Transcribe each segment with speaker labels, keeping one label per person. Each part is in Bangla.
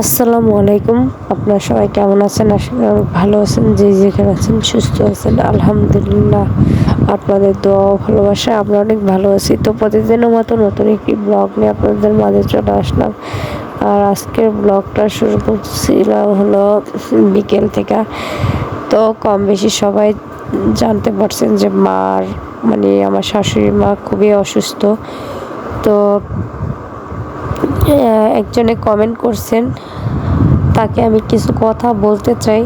Speaker 1: আসসালামু আলাইকুম। আপনারা সবাই কেমন আছেন? আশা ভালো আছেন, যে যেখানে আছেন সুস্থ আছেন। আলহামদুলিল্লাহ, আপনাদের দোয়া ভালোবাসা, আমরা অনেক ভালো আছি। তো প্রতিদিনের মতো নতুন একটি ব্লগ নিয়ে আপনাদের মাঝে চলে আসলাম। আর আজকের ব্লগটা শুরু করছিলাম হলো বিকেল থেকে। তো কম বেশি সবাই জানতে পারছেন যে মার মানে আমার শাশুড়ি মা খুবই অসুস্থ। তো একজনে কমেন্ট করছেন। তাকে আমি কিছু কথা বলতে চাই।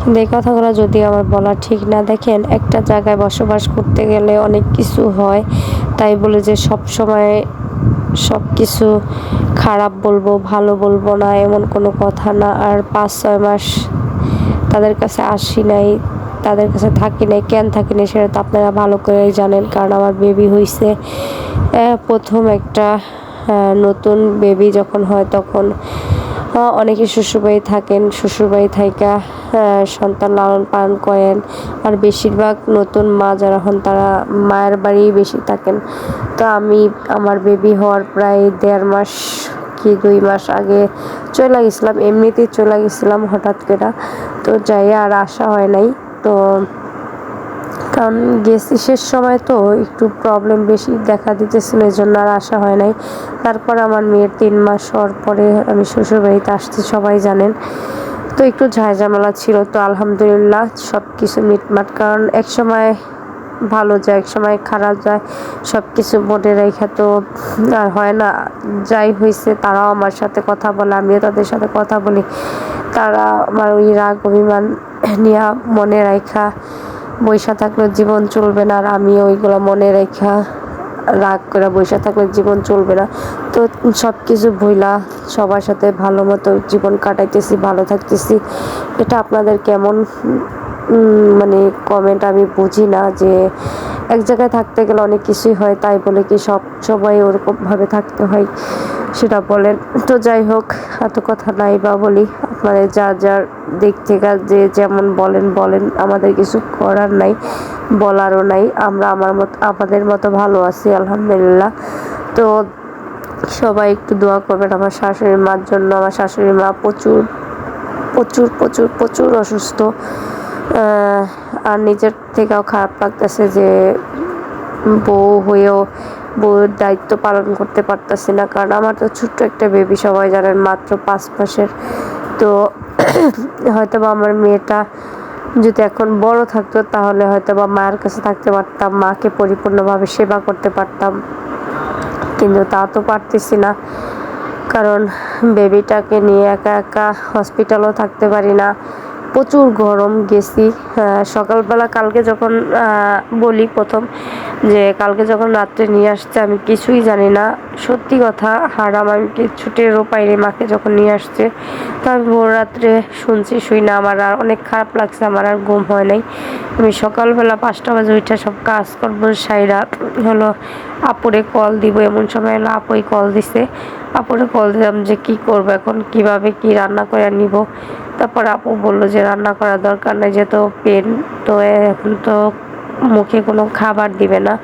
Speaker 1: কিন্তু এই কথাগুলো যদি আমার বলা ঠিক না, দেখেন একটা জায়গায় বসবাস করতে গেলে অনেক কিছু হয়। তাই বলে যে সব সময় সব কিছু খারাপ বলব, ভালো বলব না, এমন কোনো কথা না। আর পাঁচ, ছয় মাস তাদের কাছে আসি নাই, তাদের কাছে থাকি নাই, কেন থাকি নাই সেটা তো আপনারা ভালো করেই জানেন, কারণ আমার বেবি হয়েছে প্রথম একটা নতুন বেবি যখন হয় তখন অনেকে শ্বশুরবাড়ি থাকেন শ্বশুরবাড়ি থাইকা আহ, সন্তান লালন পালন করেন আর বেশিরভাগ নতুন মা যারা হন তারা মায়ের বাড়িই বেশি থাকেন। তো আমি আমার বেবি হওয়ার প্রায় দেড় মাস কি দুই মাস আগে চলে গেছিলাম এমনিতেই চলে গেছিলাম হঠাৎ করে। তো যাই আর আসা হয় নাই। তো কারণ গেছি শেষ সময় তো একটু প্রবলেম বেশি দেখা দিতেছিল এই জন্য আর আসা হয় নাই। তারপর আমার মেয়ের তিন মাস হওয়ার পরে আমি শ্বশুরবাড়িতে আসছি, সবাই জানেন। তো একটু ঝামেলা ছিল, তো আলহামদুলিল্লাহ সব কিছু মিটমাট। কারণ এক সময় ভালো যায়, এক সময় খারাপ যায় সব কিছু মনে রেখে তো আর হয় না। যাই হয়েছে তারাও আমার সাথে কথা বলে, আমিও তাদের সাথে কথা বলি। তারা আমার ওই রাগ, অভিমান নিয়ে মনে রাখা বৈশা থাকলে জীবন চলবে না আর আমি ওইগুলো মনে রেখা রাগ করে বৈশা থাকলে জীবন চলবে না। তো সব কিছু ভুলা সবার সাথে ভালো মতো জীবন কাটাইতেছি, ভালো থাকতেছি। এটা আপনাদের কেমন মানে কমেন্ট আমি বুঝি না যে এক জায়গায় থাকতে গেলে অনেক কিছুই হয়, তাই বলে কি সব সময় ওরকমভাবে থাকতে হয়। সেটা বলেন। তো যাই হোক, এত কথা নাই বা বলি আপনাদের যা যার দিক থেকে যে যেমন বলেন বলেন, আমাদের কিছু করার নাই, বলারও নাই, আমরা আমার মতো, আমাদের মতো ভালো আছি, আলহামদুলিল্লাহ। তো সবাই একটু দোয়া করবেন আমার শাশুড়ি মার জন্য, আমার শাশুড়ি মা প্রচুর প্রচুর প্রচুর প্রচুর অসুস্থ। আর নিজের থেকেও খারাপ লাগতেছে যে বউ হয়েও বউয়ের দায়িত্ব পালন করতে পারতেছি না, কারণ আমার তো ছোট্ট একটা বেবি সবাই জানেন মাত্র পাঁচ মাসের। তো হয়তো বা আমার মেয়েটা যদি এখন বড় থাকতো, তাহলে হয়তো বা মায়ের কাছে থাকতে পারতাম, মাকে পরিপূর্ণভাবে সেবা করতে পারতাম। কিন্তু তা তো পারতেছি না, কারণ বেবিটাকে নিয়ে একা একা হসপিটালও থাকতে পারি না। প্রচুর গরম গেছি। সকালবেলা কালকে যখন বলি প্রথম যে কালকে যখন রাত্রে নিয়ে আসছে, আমি কিছুই জানি না। সত্যি কথা, হারাম, আমি কিচ্ছু টেরও পাইনি মাকে যখন নিয়ে আসছে। তো আমি ভোর রাত্রে শুনছি, শুই না। আমার আর অনেক খারাপ লাগছে, আমার আর ঘুম হয় নাই। আমি সকালবেলা পাঁচটা বাজে উঠে সব কাজ করব সাইরা হলো আপুরে কল দিব। এমন সময় হলো আপুই কল দিছে। আপুরে কল দিলাম যে, কি করব এখন? কীভাবে কি রান্না করে নিব? তারপর আপু বলল যে, রান্না করার দরকার নেই, যেহেতু পেন, তো এখন তো মুখে কোনো খাবার দিবে না।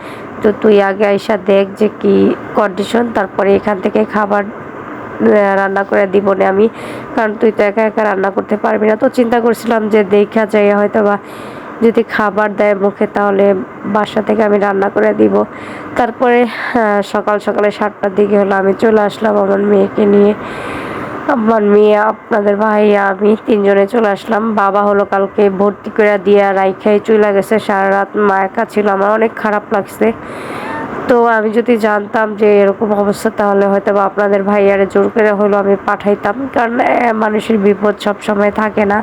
Speaker 1: তো তুই আগে আইসা দেখ যে কি কন্ডিশন তারপরে এখান থেকে খাবার রান্না করে দিব না আমি। কারণ তুই তো একা একা রান্না করতে পারবি না। তো চিন্তা করছিলাম যে দেখা যায় হয়তো বা যদি খাবার দেয় মুখে, তাহলে বাসা থেকে আমি রান্না করে দিব। তারপরে সকাল সকালে সাতটার দিকে হলো আমি চলে আসলাম আমার মেয়েকে নিয়ে। আমার মেয়ে, আপনাদের ভাই আমি তিনজনে চলে আসলাম। বাবা হলো কালকে ভর্তি করে দিয়ে রাইখাই চলে গেছে। সারা রাত মা একা ছিল, আমার অনেক খারাপ লাগছে। তো আমি যদি জানতাম যে এরকম অবস্থা, তাহলে হয়তো বা আপনাদের ভাইয়ারে জোর করে হলো আমি পাঠাইতাম। কারণ মানুষের বিপদ সব সময় থাকে না।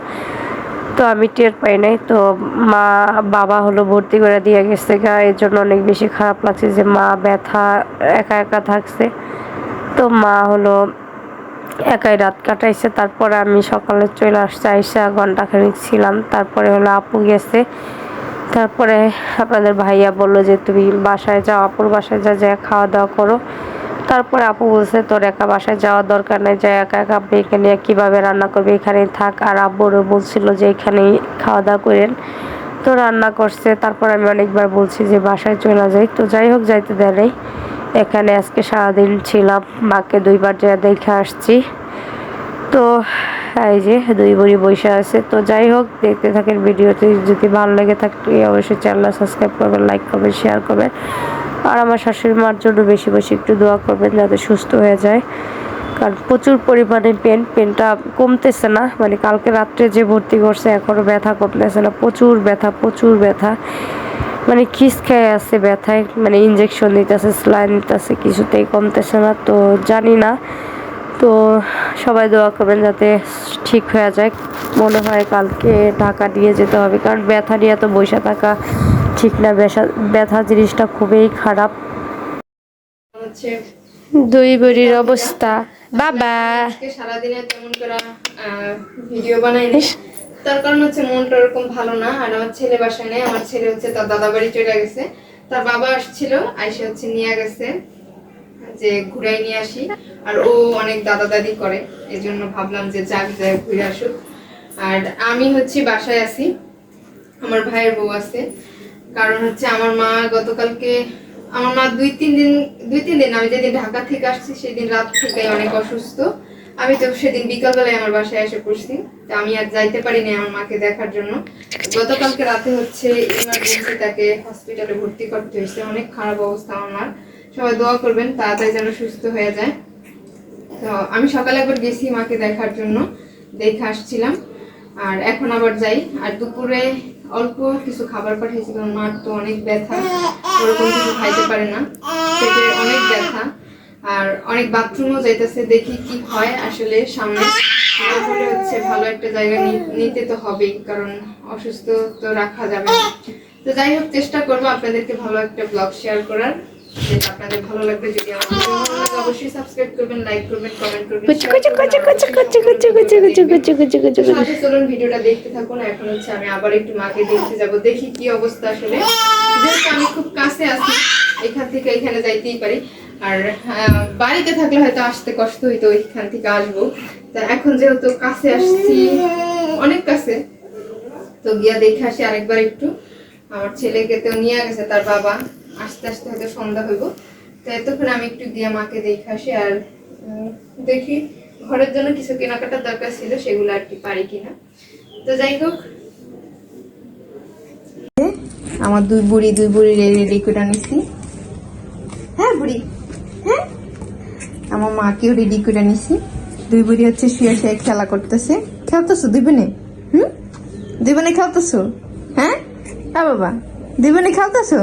Speaker 1: তো আমি টের পাই নাই। তো মা, বাবা হলো ভর্তি করে দিয়ে গেছে গা। এর জন্য অনেক বেশি খারাপ লাগছে যে মা ব্যথা, একা একা থাকছে। তো মা হলো একাই রাত কাটাইছে, তারপরে আমি সকালে চলে আসছে, আইসা ঘন্টাখানিক ছিলাম। তারপরে হলো আপু গেছে। তারপরে আপনাদের ভাইয়া বলল যে, তুমি বাসায় যাও, আপুর বাসায় যা যা খাওয়া দাওয়া করো। তারপরে আপু বলছে, তোর একা বাসায় যাওয়ার দরকার নেই, যে একা একা আপনি এখানে কীভাবে রান্না করবে, এখানেই থাক। আর আব্বুরও বলছিল যে, এখানেই খাওয়া দাওয়া করেন। তো রান্না করছে, তারপর আমি অনেকবার বলছি যে, বাসায় চলে যাই। তো যাই হোক, যাইতে দেয়। এখানে আজকে সারাদিন ছিলাম, মাকে দুইবার যা দেখে আসছি। তো এই যে দুই বড়ি বৈশা আছে। তো যাই হোক, দেখতে থাকেন ভিডিওতে যদি ভালো লেগে থাকে, অবশ্যই চ্যানেল সাবস্ক্রাইব করবেন, লাইক করবেন, শেয়ার করবেন। আর আমার শাশুড়ি মার জন্য বেশি বেশি একটু দোয়া করবেন যাতে সুস্থ হয়ে যায়। কারণ প্রচুর পরিমাণে পেন পেনটা কমতেছে না। মানে কালকে রাত্রে যে ভর্তি করছে এখনও ব্যথা কমতেছে না। প্রচুর ব্যথা প্রচুর ব্যথা। মানে খিস খেয়ে আছে ব্যথায় মানে ইঞ্জেকশন নিতেছে স্লাইন নিতেছে কিছুতেই কমতেছে না তো জানি না। তো সবাই দোয়া করবেন যাতে ঠিক হয়ে যায়। মনে হয় কালকে ঢাকা দিয়ে যেতে হবে কারণ ব্যথা নিয়ে তো বসে থাকা ঠিক না ব্যথা ব্যথা জিনিসটা খুবই খারাপ।
Speaker 2: হচ্ছে
Speaker 1: দুই বড়ির অবস্থা। বাবা।
Speaker 2: আজকে সারাদিনে তেমন করে ভিডিও বানাইনি। তার কারণ হচ্ছে মনটা ওরকম ভালো না, আর আমার ছেলে বাসায় নেই, আমার ছেলে হচ্ছে তার দাদা বাড়ি চলে গেছে। তার বাবা আসছিল, আইসে হচ্ছে নিয়ে গেছে, যে ঘুরাই নিয়ে আসি। আর ও অনেক দাদা দাদি করে এই জন্য ভাবলাম যে যাক যায় ঘুরে আসুক। আর আমি হচ্ছে বাসায় আছি, আমার ভাইয়ের বউ আছে। কারণ হচ্ছে আমার মা গতকালকে, আমার মা দুই, তিন দিন, দুই, তিন দিন আমি যেদিন ঢাকা থেকে আসছি, সেদিন রাত থেকে অনেক অসুস্থ। আমি তো সেদিন বিকালবেলায় আমার বাসায় এসে পড়ছি। তো আমি আর যাইতে পারিনি আমার মাকে দেখার জন্য। গতকালকে রাতে হচ্ছে ইমার্জেন্সি তাকে হসপিটালে ভর্তি করতে হয়েছে। অনেক খারাপ অবস্থা আমার। মার সবাই দোয়া করবেন, তাড়াতাড়ি যেন সুস্থ হয়ে যায়। তো আমি সকালে একবার গেছি মাকে দেখার জন্য। দেখে আসছিলাম। আর এখন আবার যাই। আর দুপুরে অল্প কিছু খাবার পাঠিয়েছি, কারণ মার তো অনেক ব্যথা। ওরকম কিছু খাইতে পারে না। পেটে অনেক ব্যথা। আর অনেক বাথরুমও যাইতেছে দেখি কি হয়। আসলে সামনে হচ্ছে ভালো একটা জায়গা নিতে তো হবেই কারণ অসুস্থ তো রাখা যাবে না। তো যাই হোক চেষ্টা করব আপনাদেরকে ভালো একটা ব্লগ শেয়ার করার। অবশ্যই সাবস্ক্রাইব করবেন লাইক করবেন কমেন্ট করবেন। ভিডিওটা দেখতে থাকুন। এখন হচ্ছে আমি আবার একটু মাকে দেখতে দেখি কি অবস্থা আসলে। আমি খুব কাছে আছি এখান থেকে এখানে যাইতেই পারি। আর বাড়িতে থাকলে হয়তো আসতে কষ্ট হইতো এখান থেকে আসব। তা এখন যেহেতু কাছে আসছি, অনেক কাছে, তো গিয়া দেখে আসি আরেকবার একটু। আমার ছেলেকে তো নিয়ে গেছে, তার বাবা। আস্তে আস্তে হয়তো সন্ধ্যা হইব। তো এতক্ষণ আমি একটু গিয়া মাকে দেখে আসি আর দেখি ঘরের জন্য কিছু কেনাকাটার দরকার ছিল, সেগুলো আর কি পারি কিনা। তো যাই হোক। আমার দুই বুড়ি দুই বুড়ি রেডি করে নিছি হ্যাঁ বুড়ি। হ্যাঁ আমার মাকেও রেডি করে নিছি। দুই বুড়ি হচ্ছে শুয়ে শুয়ে খেলা করতেছে। খেলতেছো দুই বোনে? হুম? দুই বোনে খেলতেছো? হ্যাঁ? হ্যাঁ বাবা, দুই বোনে খেলতেছো?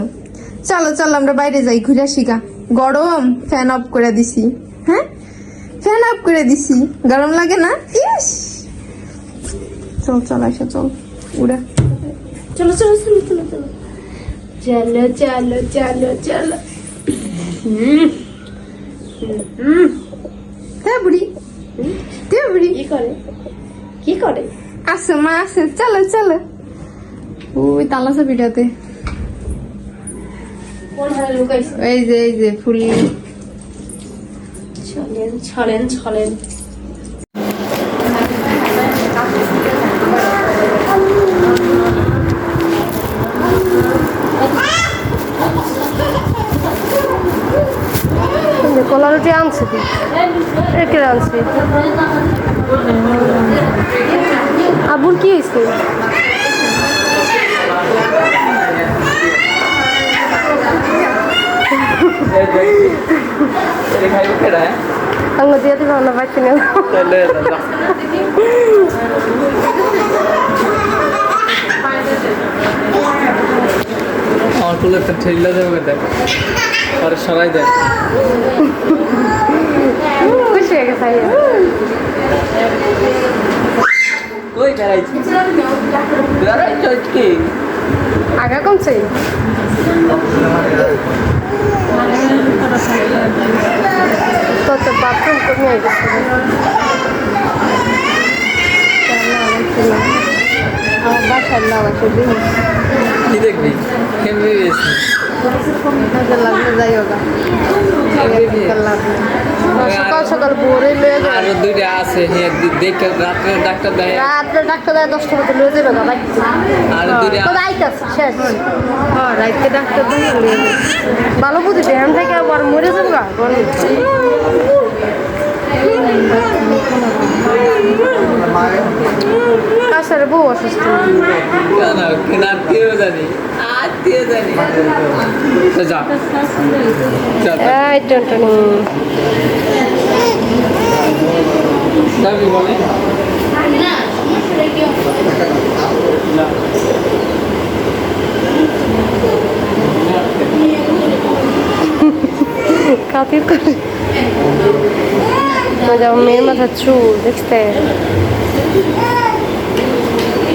Speaker 2: চলো চলো, আমরা বাইরে যাই, ঘুরে গা। গরম ফ্যান অফ করে দিছি। হ্যাঁ? ফ্যান অফ করে দিছি। গরম লাগে না? ইস! চল চল আসা চল। উড়া।
Speaker 1: চলো চলো চলো চলো চলো। চলো চলো চলো।
Speaker 2: বুড়ি হ্যাঁ বুড়ি
Speaker 1: কি করে? কি করে?
Speaker 2: আসো মা আসো চলো চলো। ওই
Speaker 1: তালাসা লুকাইছে?
Speaker 2: এই যে এই যে ফুল।
Speaker 1: ছলেন ছলেন ছলেন। डांस भी एक डांस
Speaker 3: भी अब
Speaker 1: उनकी इसकी अंगदिया तो भावना बात
Speaker 3: नहीं আমার কুলে তো ঠেলা যাবে দেখ। পরে সরাই দেয়
Speaker 1: খুশি হয়ে গেছে
Speaker 3: কি
Speaker 1: আগা কমছে? তো তো বাথরুম কমে গেছে। আমার বাসার নাম আছে
Speaker 3: কি দেখবি।
Speaker 1: ভোরে লয়ে
Speaker 3: আছে হ্যাঁ ডাক্তার
Speaker 1: রাত্রে ডাক্তার লয়ে যাবে
Speaker 3: আর
Speaker 1: হ্যাঁ ভালো বুঝি থেকে আবার মরে যাবে গা গরমে
Speaker 4: করে বউ অসুস্থ
Speaker 3: কেন কেন আত্মীয় জানি আত্মীয় জানি তো যা যা
Speaker 4: এই টনটনি
Speaker 3: যাবি বলে না
Speaker 4: কাতির করে? মেয়ের মাথা চুল দেখতে।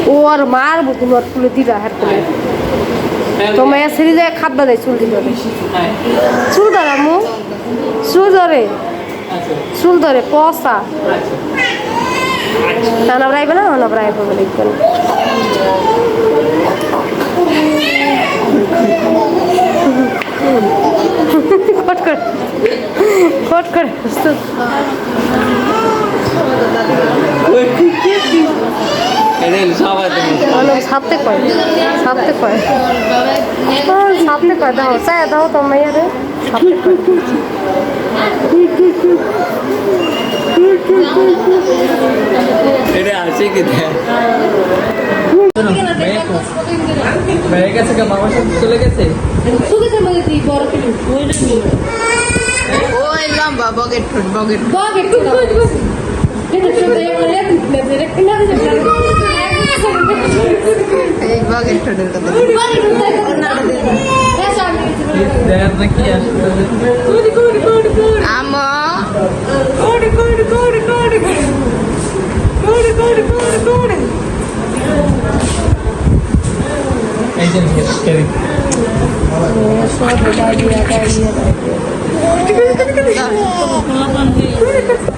Speaker 4: ও আর মারবো তুমি আর তুলে দিলা হার করে তো মেয়ে সিঁড়ি যায় খাদ্য দেয় চুল দিল
Speaker 3: হ্যাঁ
Speaker 4: চুল ধরে আমু চুল ধরে। চুল ধরে পসা
Speaker 3: আচ্ছা
Speaker 4: না না? রাইবে না না রাইবে বলে কট করে কট করে কয়? কয়? হ্যাঁ, কয়। দাও চায় দাও তো কয়।
Speaker 3: এটা আছে কি মেয়ে গেছে কে মামার সাথে চলে গেছে?
Speaker 2: ওই লম্বা বগেট ফুট বগেট বগেট ফুটের কথা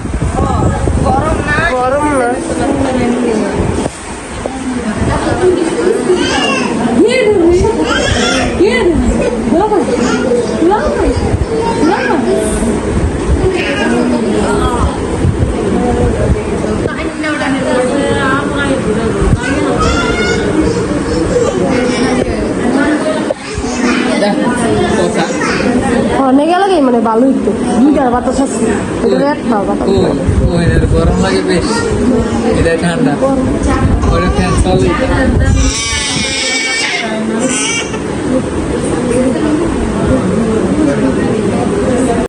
Speaker 3: দেখার না কি আসবে
Speaker 2: আমো
Speaker 3: এই যে কেরি
Speaker 4: অনেক লাগে মানে ভালো হইতো দুইটার বাতাস আছে। এটা একটা বাতাস।
Speaker 3: গরম লাগে বেশ। এটা ঠান্ডা।